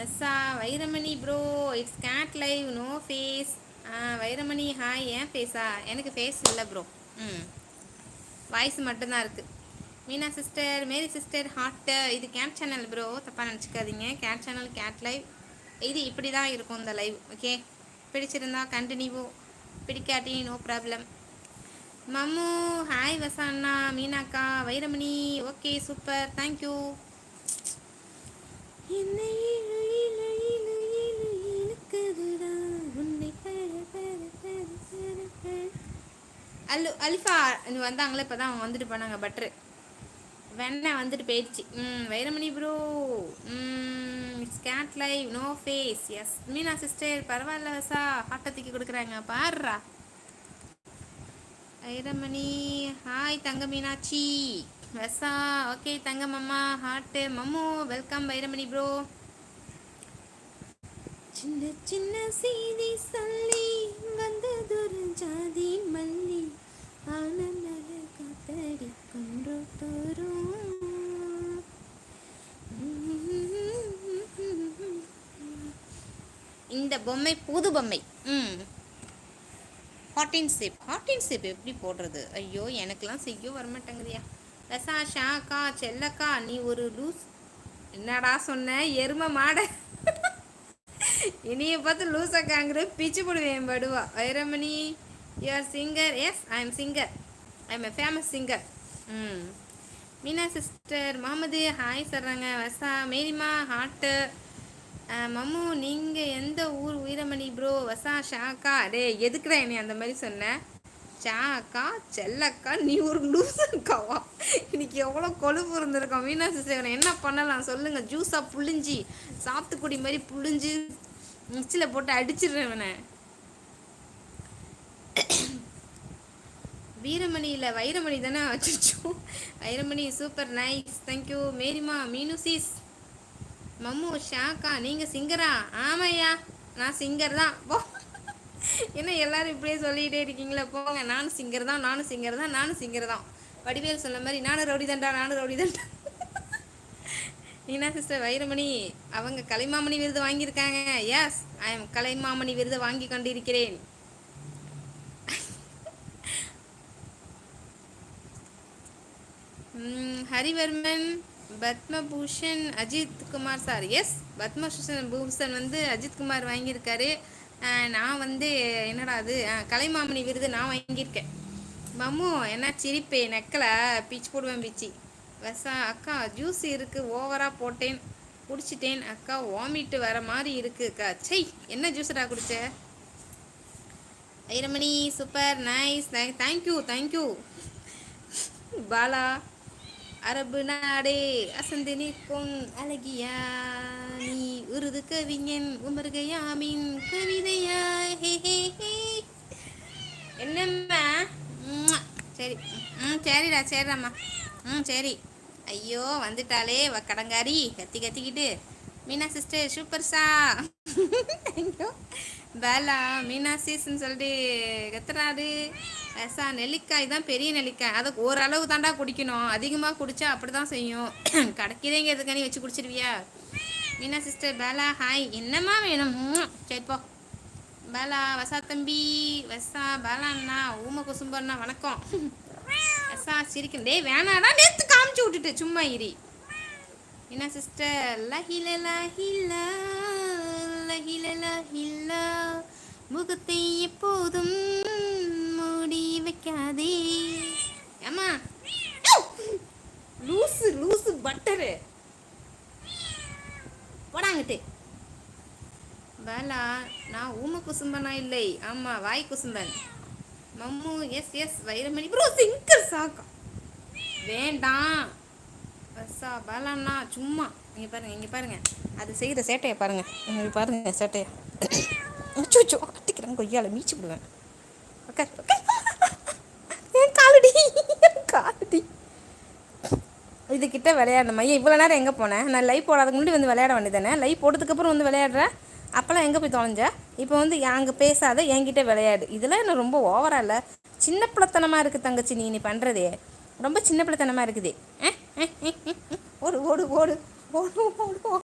எஸ்ஸா Vairamani bro it's cat live no face Vairamani hi ஏன் ஃபேஸா எனக்கு ஃபேஸ் இல்லை ப்ரோ ம். வாய்ஸ் மட்டும்தான் இருக்குது Meena sister Mary sister heart இது கேட் சேனல் ப்ரோ தப்பாக நினச்சிக்காதீங்க. கேட் சேனல் கேட் லைவ் இது இப்படி தான் இருக்கும் இந்த லைவ் ஓகே பிடிச்சிருந்தா கண்டினியூ பிடிக்காட்டி நோ ப்ராப்ளம் மம்மு ஹாய் வசாண்ணா மீனாக்கா Vairamani okay super thank you Allu Alifa இது வந்தாங்களே இப்போ தான் வந்துட்டு போனாங்க பட்ரு. வெண்ணெய் வந்துட்டு போயிடுச்சு. ம் Vairamani bro hmm it's cat live no face yes Meena sister பரவாயில்ல வசா. ஹாட்டை தூக்கி கொடுக்குறாங்க. பாடுறா வைரமணி ஹாய் தங்க மீனாட்சி. வெசா ஓகே தங்க mamma heart Mammu welcome Vairamani bro சின்ன சின்ன செய்தி சொல்லி வந்ததொரு ஜாதி மல்லி. ஆனந்த காத்தடி கொன்று தோறும். இந்த பொம்மை புது பொம்மை. ம். ஹாட்டின் ஷேப் ஹாட்டின் ஷேப் எப்படி போடுறது? ஐயோ எனக்கெல்லாம் செய்ய வரமாட்டேங்குதியா ரசா ஷாக்கா செல்லக்கா நீ ஒரு லூஸ் என்னடா சொன்ன? எரும மாட. இனிய பார்த்து லூசக்காங்கிற பிச்சு போடுவேன் படுவா. Vairamani you are singer yes I am singer I am a famous singer hmm. Meena sister Mohammed hi சொல்கிறாங்க வசா மேரிமா ஹாட்டு மம்மு நீங்கள் எந்த ஊர்? உயிரமணி ப்ரோ வசா ஷாக்கா. டே எதுக்குடா என்னை அந்த மாதிரி சொன்னேன் சே அக்கா செல்லக்கா நீ ஒரு லூசக்காவா இன்னைக்கு எவ்வளோ கொழுப்பு இருந்திருக்கோம். மீனா சிஸ்டர் என்ன பண்ணலாம்? சொல்லுங்கள் ஜூஸாக புழிஞ்சி சாத்துக்குடி மாதிரி புழிஞ்சு மிக்சியில் போட்டு அடிச்சிடுறேன் இவனை. வீரமணியில் வைரமணி தானே வச்சிருச்சோம். Vairamani super nice thank you மேரிமா மீனுசிஸ். மம்மு ஷாக்கா நீங்கள் சிங்கரா ஆமாய்யா நான் சிங்கர் தான். போ என்ன எல்லாரும் இப்படியே சொல்லிகிட்டே இருக்கீங்களே போங்க. நானும் சிங்கர் தான் நானும் சிங்கர் தான் நானும் சிங்கர் தான். வடிவேல் சொன்ன மாதிரி நானும் ரவுடி தண்டா நானும் ரவுடி தண்டா நீனா சிஸ்டர் வைரமணி அவங்க கலைமாமணி விருது வாங்கியிருக்காங்க. எஸ் ஐ எம் கலைமாமணி விருது வாங்கி கொண்டிருக்கிறேன். ஹரிவர்மன் பத்மபூஷன் அஜித் குமார் சார். எஸ் பத்மபூஷன் பூஷன் வந்து அஜித் குமார் வாங்கியிருக்காரு. நான் வந்து என்னடா அது? கலைமாமணி விருது நான் வாங்கியிருக்கேன். மம்மு என்ன சிரிப்பே நெக்கல? பீச் போடுவேன் பீச்சி. வசா அக்கா ஜூஸ் இருக்குது ஓவராக போட்டேன். குடிச்சிட்டேன் அக்கா வாமிட்டு வர மாதிரி இருக்கு அக்கா. சை என்ன ஜூஸ்டா குடிச்ச? Vairamani super nice thank you thank you Bala அரபு நாடே அசந்து நிற்கும் அழகியா நீ. உருது கவிஞன் உமர்கயாமின் கவிதையா ஹே என்னம்மா? சரி. ம் சரிடா சரிடாம்மா ம் சரி. ஐயோ வந்துட்டாளே வ கடங்காரி. கத்தி கத்திக்கிட்டு. Meena sister super thank you Bela Meena சீஸ்ன்னு சொல்லிட்டு கத்துறாரு. ரசா நெல்லிக்காய் தான் பெரிய நெல்லிக்காய். அதை ஓரளவு தாண்டா குடிக்கணும். அதிகமாக குடிச்சா அப்படி தான் செய்யும். கிடைக்கிறேங்க எதுக்கானே வச்சு குடிச்சிருவியா? மீனா சிஸ்டர் பேலா ஹாய் என்னம்மா வேணும்? சரிப்போ பேலா வசா தம்பி வசா பேலா அண்ணா ஊம குசும்பண்ணா வணக்கம். வசா சிரிக்கும் டேய் வேணாடா நேற்று காமிச்சு விட்டுட்டு சும்மா இரி. என்ன சிஸ்டர் லஹில லஹில லஹில லஹில முகத்தை எப்போதும் மூடி வைக்காதே. ஏமா லூசு லூசு பட்டரு. போடாங்கிட்டு பாலா நான் ஊம குசும்பனா இல்லை. ஆமா வாய் குசும்பன். Mammu yes yes Vairamani bro singer சாக்கா. வேண்டாம். பஸ்ஸா பாலாண்ணா சும்மா. இங்கே பாருங்கள் இங்கே பாருங்கள் அது செய்கிற சேட்டையை பாருங்கள் இங்கே பாருங்கள் சேட்டையை. அச்சோ அட்டிக்கிறேன் கொய்யால மீச்சு விடுவேன். ஓகே ஓகே என் காலடி என் காலடி. இதுக்கிட்ட விளையாடணும் மையம் இவ்வளோ நேரம் எங்கே போனேன் நான் லைவ் போடாதுக்கு முன்னாடி வந்து விளையாட வேண்டியதானே லைவ் போட்டதுக்கப்புறம் வந்து விளையாடுறேன் அப்போல்லாம் எங்கே போய் தொலைஞ்ச? இப்போ வந்து அங்கே பேசாத என்கிட்ட விளையாடு. இதெல்லாம் என்ன ரொம்ப ஓவரா இல்லை? சின்ன பிள்ளைத்தனமாக இருக்குது தங்கச்சி நீ நீ பண்ணுறதே ரொம்ப சின்ன பிள்ளைத்தனமாக இருக்குது. おるおるおる。おるおるおる。